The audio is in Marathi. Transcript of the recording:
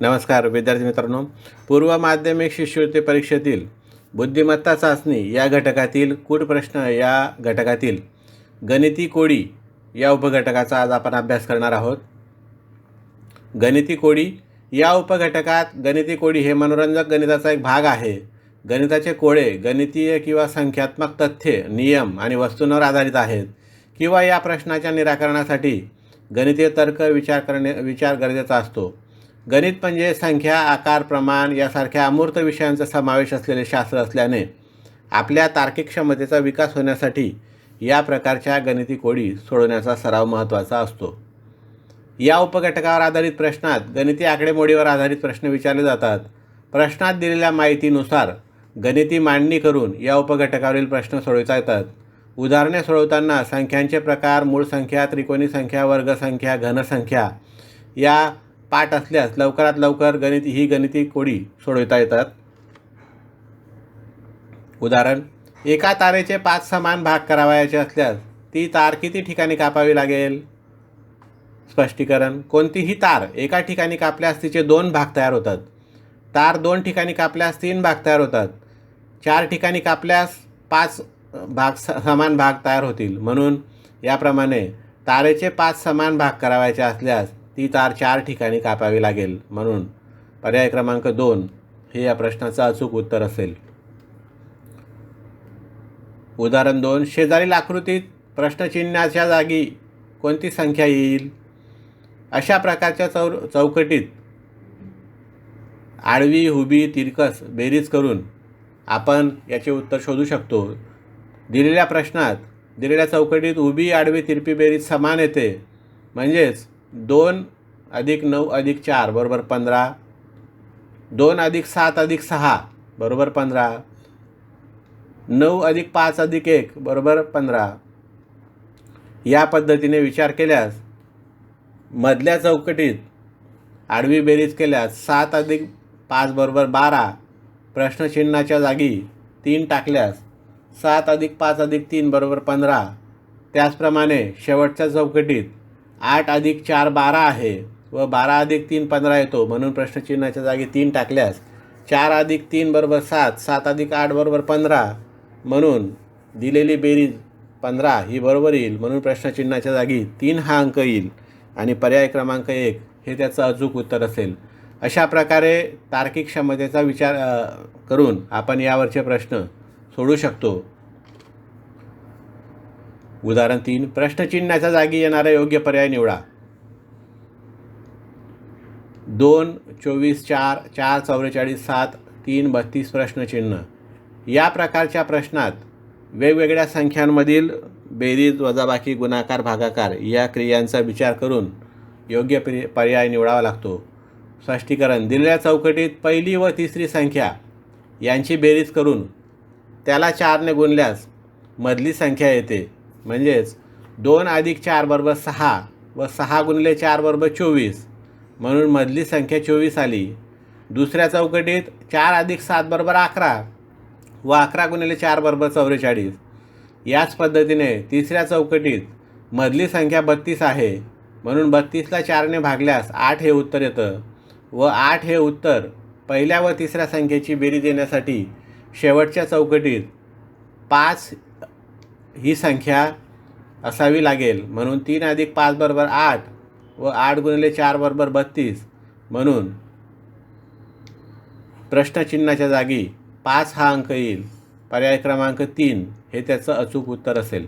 नमस्कार विद्यार्थी मित्रांनो. पूर्व माध्यमिक शिष्यवृत्ती परीक्षेतील बुद्धिमत्ता चाचणी या घटकातील कूट प्रश्न या घटकातील गणिती कोडी या उपघटकाचा आज आपण अभ्यास करणार आहोत. गणिती कोडी या उपघटकात गणिती कोडी हे मनोरंजक गणिताचा एक भाग आहे. गणिताचे कोडे गणितीय किंवा संख्यात्मक तथ्ये नियम आणि वस्तूंवर आधारित आहेत किंवा या प्रश्नाच्या निराकरणासाठी गणितीय तर्क विचार करणे विचार गरजेचा असतो. गणित म्हणजे संख्या आकार प्रमाण यासारख्या अमूर्त विषयांचा समावेश असलेले शास्त्र असल्याने आपल्या तार्किक क्षमतेचा विकास होण्यासाठी या प्रकारच्या गणिती कोडी सोडवण्याचा सराव महत्त्वाचा असतो. या उपघटकावर आधारित प्रश्नात गणिती आकडेमोडीवर आधारित प्रश्न विचारले जातात. प्रश्नात दिलेल्या माहितीनुसार गणिती मांडणी करून या उपघटकावरील प्रश्न सोडवता येतात. उदाहरणे सोडवताना संख्यांचे प्रकार मूळ संख्या त्रिकोणी संख्या वर्गसंख्या घनसंख्या या पाठ असल्यास लवकरात लवकर गणित ही गणिती कोडी सोडवता येतात. उदाहरण एका तारेचे पाच समान भाग करावयाचे असल्यास ती तार किती ठिकाणी कापावी लागेल? स्पष्टीकरण कोणतीही तार एका ठिकाणी कापल्यास तिचे दोन भाग तयार होतात. तार दोन ठिकाणी कापल्यास तीन भाग तयार होतात. चार ठिकाणी कापल्यास पाच भाग स समान भाग तयार होतील. म्हणून याप्रमाणे तारेचे पाच समान भाग करावायचे असल्यास ती तार चार ठिकाणी कापावी लागेल म्हणून पर्याय क्रमांक दोन हे या प्रश्नाचं अचूक उत्तर असेल. उदाहरण दोन शेजारील आकृतीत प्रश्नचिन्हाच्या जागी कोणती संख्या येईल? अशा प्रकारच्या चौ चौकटीत आडवी हुबी तिरकस बेरीज करून आपण याचे उत्तर शोधू शकतो. दिलेल्या प्रश्नात दिलेल्या चौकटीत उभी आडवी तिरपी बेरीज समान येते. म्हणजेच दोन अधिक नऊ अधिक चार बरोबर पंधरा. दोन अधिक सात अधिक सहा बरोबर पंधरा. नऊ अधिक पाच अधिक एक बरोबर पंधरा. या पद्धतीने विचार केल्यास मधल्या चौकटीत आडवी बेरीज केल्यास सात अधिक पाच बरोबर बारा. प्रश्नचिन्हाच्या जागी तीन टाकल्यास सात अधिक पाच अधिक तीन बरोबर पंधरा. त्याचप्रमाणे शेवटच्या चौकटीत आठ अधिक चार बारा आहे व बारा अधिक तीन पंधरा येतो. म्हणून प्रश्नचिन्हाच्या जागी तीन टाकल्यास चार अधिक तीन बरोबर सात सात अधिक आठ बरोबर पंधरा. म्हणून दिलेली बेरीज पंधरा ही बरोबर येईल. म्हणून प्रश्नचिन्हाच्या जागी तीन हा अंक येईल आणि पर्याय क्रमांक एक हे त्याचं अचूक उत्तर असेल. अशा प्रकारे तार्किक क्षमतेचा विचार करून आपण यावरचे प्रश्न सोडू शकतो. उदाहरण तीन प्रश्नचिन्हाच्या जागी येणारा योग्य पर्याय निवडा. दोन चोवीस चार चार चौवेचाळीस सात तीन बत्तीस प्रश्नचिन्ह या प्रकारच्या प्रश्नात वेगवेगळ्या संख्यांमधील बेरीज वजाबाकी गुणाकार भागाकार या क्रियांचा विचार करून योग्य पर्याय निवडावा लागतो. स्पष्टीकरण दिलेल्या चौकटीत पहिली व तिसरी संख्या यांची बेरीज करून त्याला चारने गुणल्यास मधली संख्या येते. म्हणजेच दोन अधिक चार बरोबर सहा व सहा गुणिले चार बरोबर चोवीस. म्हणून मधली संख्या चोवीस आली. दुसऱ्या चौकटीत चार अधिक सात बरोबर अकरा व अकरा गुणिले चार बरोबर चौवेचाळीस. याच पद्धतीने तिसऱ्या चौकटीत मधली संख्या बत्तीस आहे. म्हणून बत्तीसला चारने भागल्यास आठ हे उत्तर येतं व आठ हे उत्तर पहिल्या व तिसऱ्या संख्येची बेरीज येण्यासाठी शेवटच्या चौकटीत पाच ही संख्या असावी लागेल. म्हणून तीन अधिक पाच बरोबर आठ व आठ गुणिले चार बरोबर बत्तीस. म्हणून प्रश्नचिन्हाच्या जागी पाच हा अंक येईल. पर्याय क्रमांक तीन. हे त्याचं अचूक उत्तर असेल.